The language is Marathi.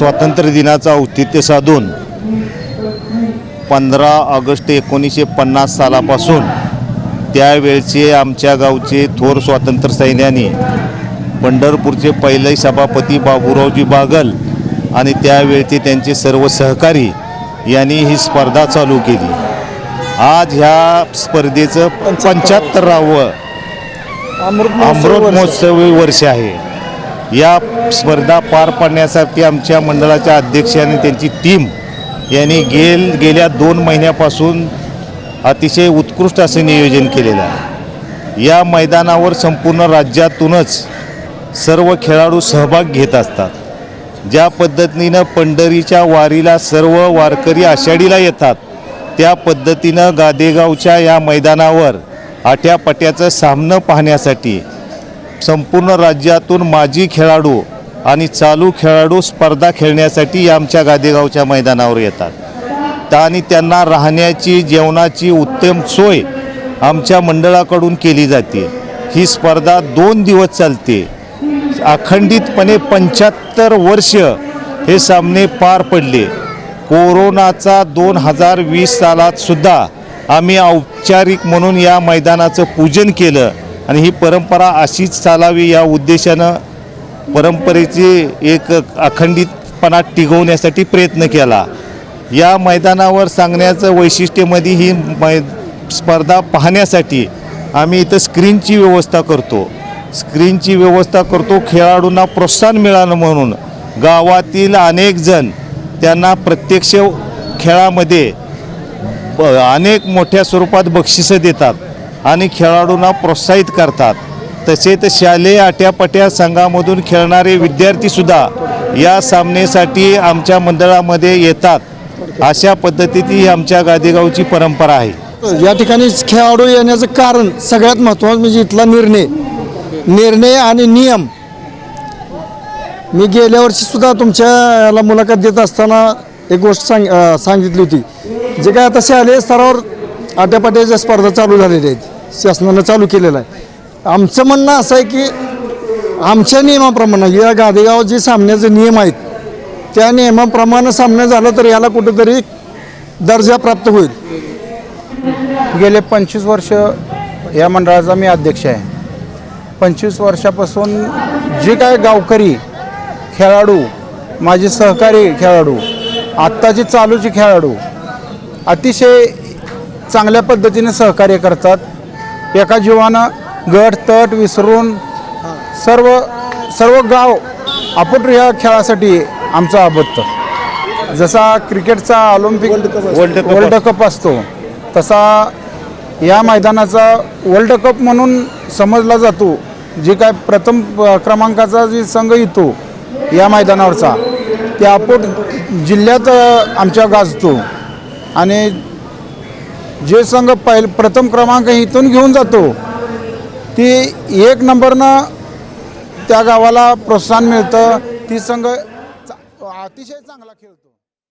स्वातंत्र्य दिनाचं औचित्य साधून पंधरा ऑगस्ट एकोणीसशे पन्नास सालापासून त्यावेळचे आमच्या गावचे थोर स्वातंत्र्य सैन्यानी पंढरपूरचे पहिले सभापती बाबूरावजी बागल आणि त्यावेळचे त्यांचे सर्व सहकारी यांनी ही स्पर्धा चालू केली. आज ह्या स्पर्धेचं पंच्याहत्तरावं अमृत महोत्सवी वर्ष आहे. या स्पर्धा पार पाडण्यासाठी आमच्या मंडळाच्या अध्यक्ष आणि त्यांची टीम यांनी गेल गेल्या दोन महिन्यापासून अतिशय उत्कृष्ट असं नियोजन केलेलं आहे. या मैदानावर संपूर्ण राज्यातूनच सर्व खेळाडू सहभाग घेत असतात. ज्या पद्धतीनं पंढरीच्या वारीला सर्व वारकरी आषाढीला येतात त्या पद्धतीनं गादेगावच्या या मैदानावर आट्यापाट्याचं सामनं पाहण्यासाठी संपूर्ण राज्यातून माजी खेळाडू आणि चालू खेळाडू स्पर्धा खेळण्यासाठी आमच्या गादेगावच्या मैदानावर येतात. त्या आणि त्यांना राहण्याची जेवणाची उत्तम सोय आमच्या मंडळाकडून केली जाते. ही स्पर्धा दोन दिवस चालते. अखंडितपणे पंच्याहत्तर वर्ष हे सामने पार पडले. कोरोनाचा दोन हजार वीस सालातसुद्धा आम्ही औपचारिक म्हणून या मैदानाचं पूजन केलं आणि ही परंपरा अशीच चालावी या उद्देशानं परंपरेची एक अखंडितपणा टिकवण्यासाठी प्रयत्न केला. या मैदानावर सांगण्याचं वैशिष्ट्यमध्ये ही मै स्पर्धा पाहण्यासाठी आम्ही इथं स्क्रीनची व्यवस्था करतो. स्क्रीनची व्यवस्था करतो खेळाडूंना प्रोत्साहन मिळालं म्हणून. गावातील अनेक जण त्यांना प्रत्यक्ष खेळामध्ये ब- अनेक मोठ्या स्वरूपात बक्षिसं देतात आणि खेळाडूंना प्रोत्साहित करतात. तसेच शालेय आट्यापाट्या संघामधून खेळणारे विद्यार्थीसुद्धा या सामनेसाठी आमच्या मंडळामध्ये येतात. अशा पद्धतीची ही आमच्या गादेगावची परंपरा आहे. या ठिकाणी खेळाडू येण्याचं कारण सगळ्यात महत्त्वाचं म्हणजे इथला निर्णय. निर्णय आणि नियम. मी गेल्या वर्षीसुद्धा तुमच्या याला मुलाखत देत असताना एक गोष्ट सांग सांगितली होती. जे काय आता शालेय स्तरावर आट्यापाट्याच्या स्पर्धा चालू झालेल्या आहेत. शासनानं चालू केलेलं आहे. आमचं म्हणणं असं आहे की आमच्या नियमाप्रमाणे या गादेगाव जे सामन्याचे नियम आहेत त्या नियमाप्रमाणे सामनं झालं तर याला कुठेतरी दर्जा प्राप्त होईल. गेले पंचवीस वर्ष या मंडळाचा मी अध्यक्ष आहे. पंचवीस वर्षापासून जे काय गावकरी खेळाडू माझे सहकारी खेळाडू आत्ताचे चालूचे खेळाडू अतिशय चांगल्या पद्धतीने सहकार्य करतात. एका जीवानं गट तट विसरून सर्व सर्व गाव आपण या खेळासाठी आमचं आबत्त. जसा क्रिकेटचा Olympic world cup world cup असतो. तसा या मैदानाचा वर्ल्ड कप म्हणून समजला जातो जे काय प्रथम क्रमांकाचा जे संघ येतो या मैदानावरचा ते आपण जिल्ह्यात आमच्या गाजतो. आणि जे संघ पहिल प्रथम क्रमांक इथून घेऊन जातो ती एक नंबरनं त्या गावाला प्रोत्साहन मिळतं. ती संघ चा- अतिशय चांगला खेळतो.